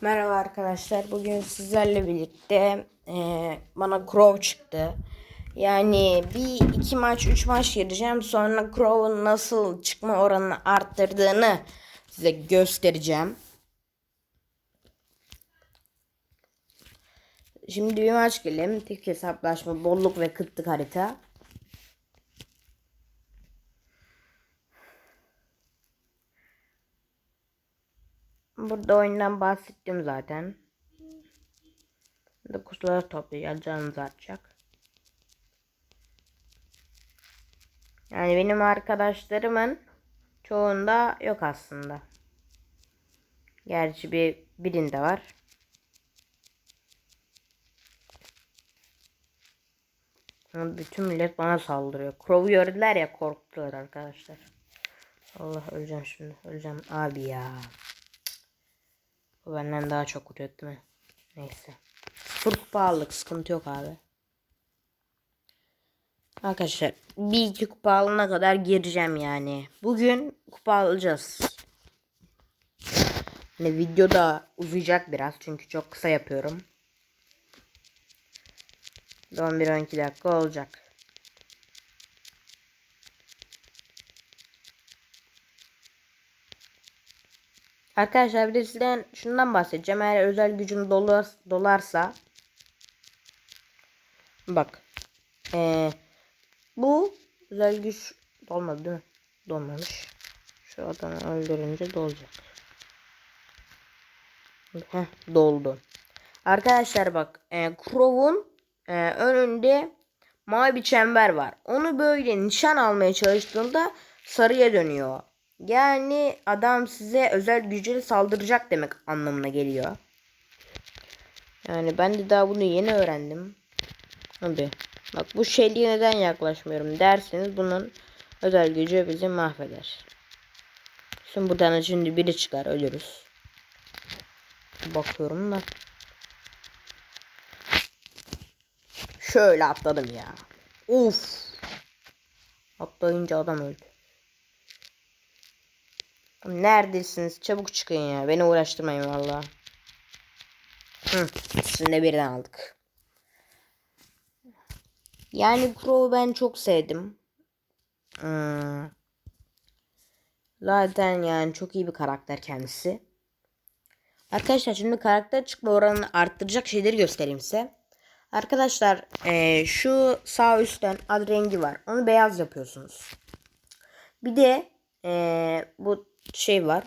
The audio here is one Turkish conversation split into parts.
Merhaba arkadaşlar. Bugün sizlerle birlikte e, bana Crow çıktı. Yani bir iki maç, üç maç gireceğim. Sonra Crow'un nasıl çıkma oranını arttırdığını size göstereceğim. Şimdi bir maç girelim. Tek hesaplaşma, bolluk ve kıtlık harita. Burada oyundan bahsettim zaten. Dokuzları toplayacağız. Canımız artacak. Yani benim arkadaşlarımın çoğunda yok aslında. Gerçi bir birinde var. Bütün millet bana saldırıyor. Crow'u gördüler ya korktular arkadaşlar. Allah öleceğim şimdi. Öleceğim abi ya. Bu benden daha çok vuruyor değil mi? Neyse. Sıfır kupa aldık. Sıkıntı yok abi. Arkadaşlar bir iki kupa alana kadar gireceğim yani. Bugün kupa alacağız. Hani video da uzayacak biraz çünkü çok kısa yapıyorum. 11-12 dakika olacak. Arkadaşlar bir de sizden şundan bahsedeceğim. Eğer özel gücün dolar, dolarsa bak ee, bu özel güç dolmadı değil mi? Dolmamış. Şu adamı öldürünce dolacak. Heh, doldu. Arkadaşlar bak e, Crow'un e, önünde mavi bir çember var. Onu böyle nişan almaya çalıştığında sarıya dönüyor. Yani adam size özel gücüyle saldıracak demek anlamına geliyor. Yani ben de daha bunu yeni öğrendim. Abi bak bu şeyliğe neden yaklaşmıyorum derseniz bunun özel gücü bizi mahveder. Şimdi buradan şimdi biri çıkar ölürüz. Bakıyorum da. Şöyle atladım ya. Uf. Atlayınca adam öldü. Neredesiniz? Çabuk çıkın ya. Beni uğraştırmayın valla. İkisini de birden aldık. Yani Crow'u ben çok sevdim. Hmm. Zaten yani çok iyi bir karakter kendisi. Arkadaşlar şimdi karakter çıkma oranını arttıracak şeyleri göstereyim size. Arkadaşlar ee, şu sağ üstten ad rengi var. Onu beyaz yapıyorsunuz. Bir de ee, bu şey var.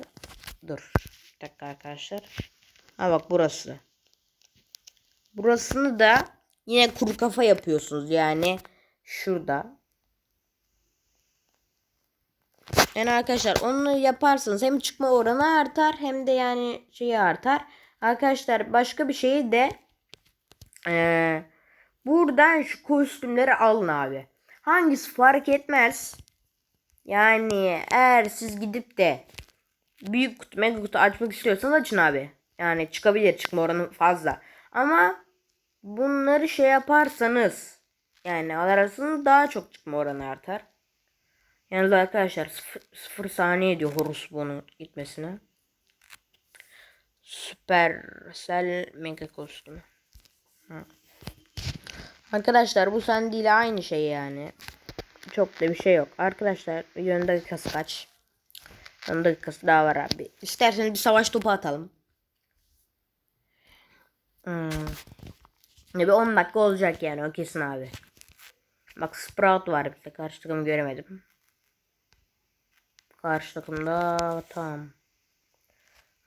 Dur. Bir dakika arkadaşlar. Ha bak burası. Burasını da yine kuru kafa yapıyorsunuz. Yani şurada. Yani arkadaşlar onu yaparsanız hem çıkma oranı artar hem de yani şeyi artar. Arkadaşlar başka bir şeyi de ee, buradan şu kostümleri alın abi. Hangisi fark etmez. Yani eğer siz gidip de büyük kutu mega kutu açmak istiyorsanız açın abi. Yani çıkabilir çıkma oranı fazla. Ama bunları şey yaparsanız yani arasında daha çok çıkma oranı artar. Yalnız arkadaşlar 0 saniye diyor Horus bunun gitmesine. Süpersel mega kostümü. Arkadaşlar bu Sandy ile aynı şey yani. Çok da bir şey yok. Arkadaşlar videonun dakikası kaç? Onun dakikası daha var abi. İsterseniz bir savaş topu atalım. Hmm. Bir 10 dakika olacak yani o kesin abi. Bak Sprout var bir de karşı takımı göremedim. Karşı takımda tamam.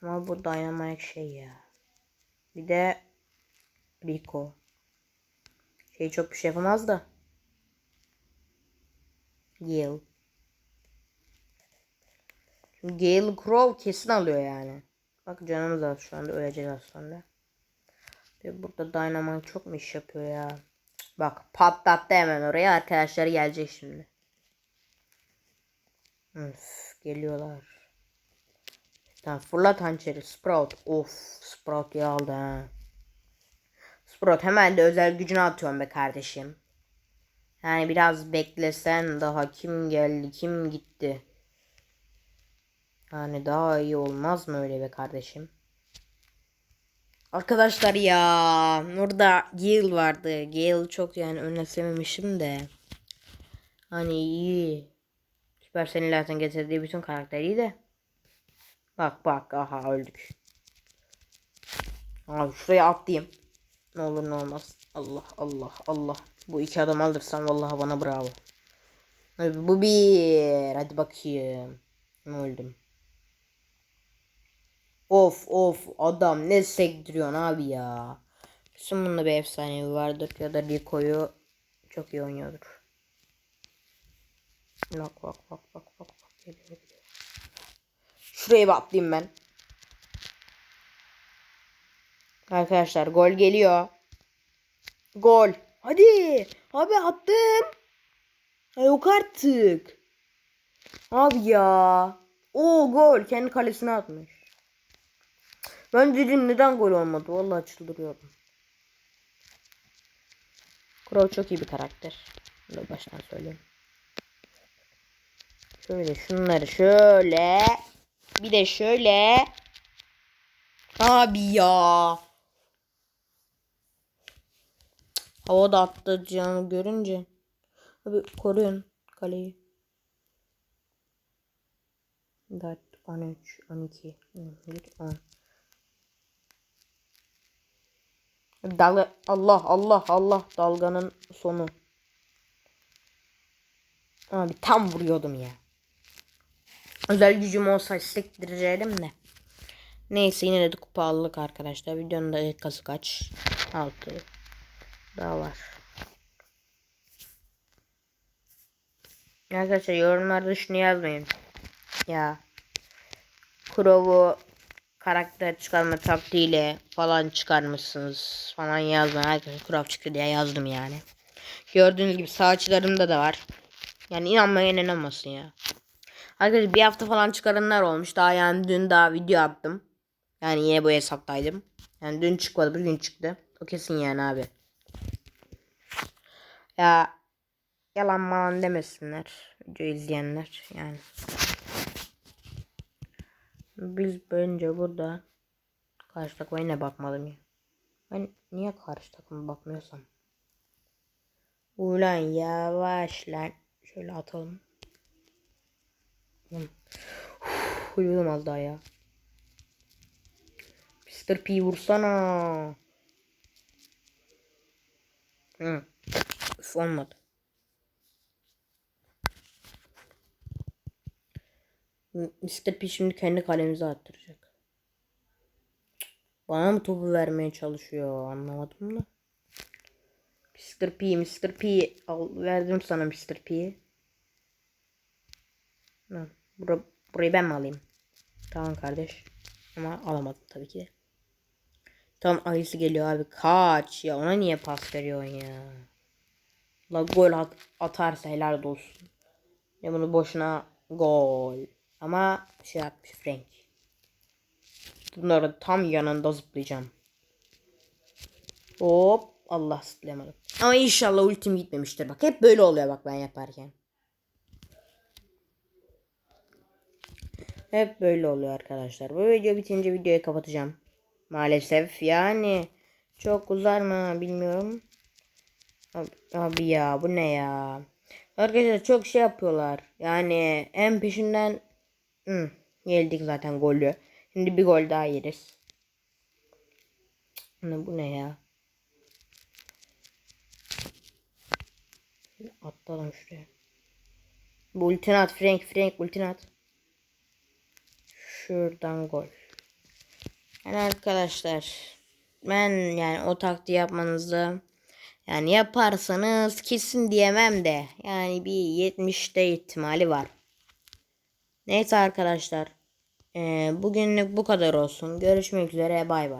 Ama bu Dynamite şey ya. Bir de Rico. Şey çok bir şey yapamaz da. Gale. Gale Crow kesin alıyor yani. Bak canımız az şu anda öleceğiz aslında. Ve burada Dynamite çok mu iş yapıyor ya. Bak patlattı hemen oraya arkadaşlar gelecek şimdi. Üf, geliyorlar. Tamam fırlat hançeri Sprout. Of Sprout ya aldı ha. Sprout hemen de özel gücünü atıyorum be kardeşim. Yani biraz beklesen daha kim geldi kim gitti. Yani daha iyi olmaz mı öyle be kardeşim? Arkadaşlar ya burada Gale vardı. Gale çok yani önemsememişim de. Hani iyi. Süpersel'in zaten getirdiği bütün karakteri de. Bak bak aha öldük. Abi şuraya atlayayım. Ne olur ne olmaz. Allah Allah Allah. Bu iki adam alırsam vallahi bana bravo. Bu bir. Hadi bakayım. Öldüm. Of of adam ne sektiriyorsun abi ya. Kesin bunda bir efsanevi vardır ya da Rico'yu çok iyi oynuyordur. Bak bak bak bak bak bak. Geliyor, geliyor. Şuraya bir atlayayım ben. Arkadaşlar gol geliyor. Gol. Hadi. Abi attım. Ha, yok artık. Abi ya. O gol. Kendi kalesine atmış. Ben dedim neden gol olmadı. Vallahi çıldırıyorum. Crow çok iyi bir karakter. Bunu baştan söyleyeyim. Şöyle şunları şöyle. Bir de şöyle. Abi ya. Havada atlayacağını görünce. Abi koruyun kaleyi. 4, 13, 12, 11, 10. Dalga Allah Allah Allah dalganın sonu. Abi tam vuruyordum ya. Özel gücüm olsa sektirirdim de. Neyse yine de kupa aldık arkadaşlar. Videonun dakikası kaç? 6. Daha var. Arkadaşlar yorumlarda şunu yazmayın. Ya. Crow'u karakter çıkarma taktiğiyle falan çıkarmışsınız falan yazmayın. Arkadaşlar Crow çıktı diye yazdım yani. Gördüğünüz gibi sağ açılarımda da var. Yani inanmayan inanmasın ya. Arkadaşlar bir hafta falan çıkaranlar olmuş. Daha yani dün daha video attım. Yani yine bu hesaptaydım. Yani dün çıkmadı bugün çıktı. O kesin yani abi. Ya yalan malan demesinler. Video izleyenler yani. Biz bence burada karşı takıma yine bakmadım ya. Ben niye karşı takıma bakmıyorsam? Ulan yavaş lan. Şöyle atalım. Uyudum az daha ya. Mr. P vursana. Hı. Üf olmadı. Mr. P şimdi kendi kalemize attıracak. Bana mı topu vermeye çalışıyor anlamadım da. Mr. P, Mr. P al verdim sana Mr. P'yi. Bura, burayı ben mi alayım? Tamam kardeş. Ama alamadım tabii ki. Tam ayısı geliyor abi. Kaç ya ona niye pas veriyorsun ya? La gol at, atarsa helal olsun. Ya bunu boşuna gol. Ama şey yapmış Frank. Bunları tam yanında zıplayacağım. Hop. Allah zıplayamadım. Ama inşallah ultim gitmemiştir. Bak hep böyle oluyor bak ben yaparken. Hep böyle oluyor arkadaşlar. Bu video bitince videoyu kapatacağım. Maalesef yani çok uzar mı bilmiyorum. Abi, ya bu ne ya? Arkadaşlar çok şey yapıyorlar. Yani en peşinden hı, geldik zaten golü. Şimdi bir gol daha yeriz. Ne bu ne ya? Atlalım şuraya. Bu ultini Frank Frank ultini. Şuradan gol. Yani arkadaşlar ben yani o taktiği yapmanızı yani yaparsanız kesin diyemem de yani bir 70'te ihtimali var. Neyse arkadaşlar. Ee, bugünlük bu kadar olsun. Görüşmek üzere bay bay.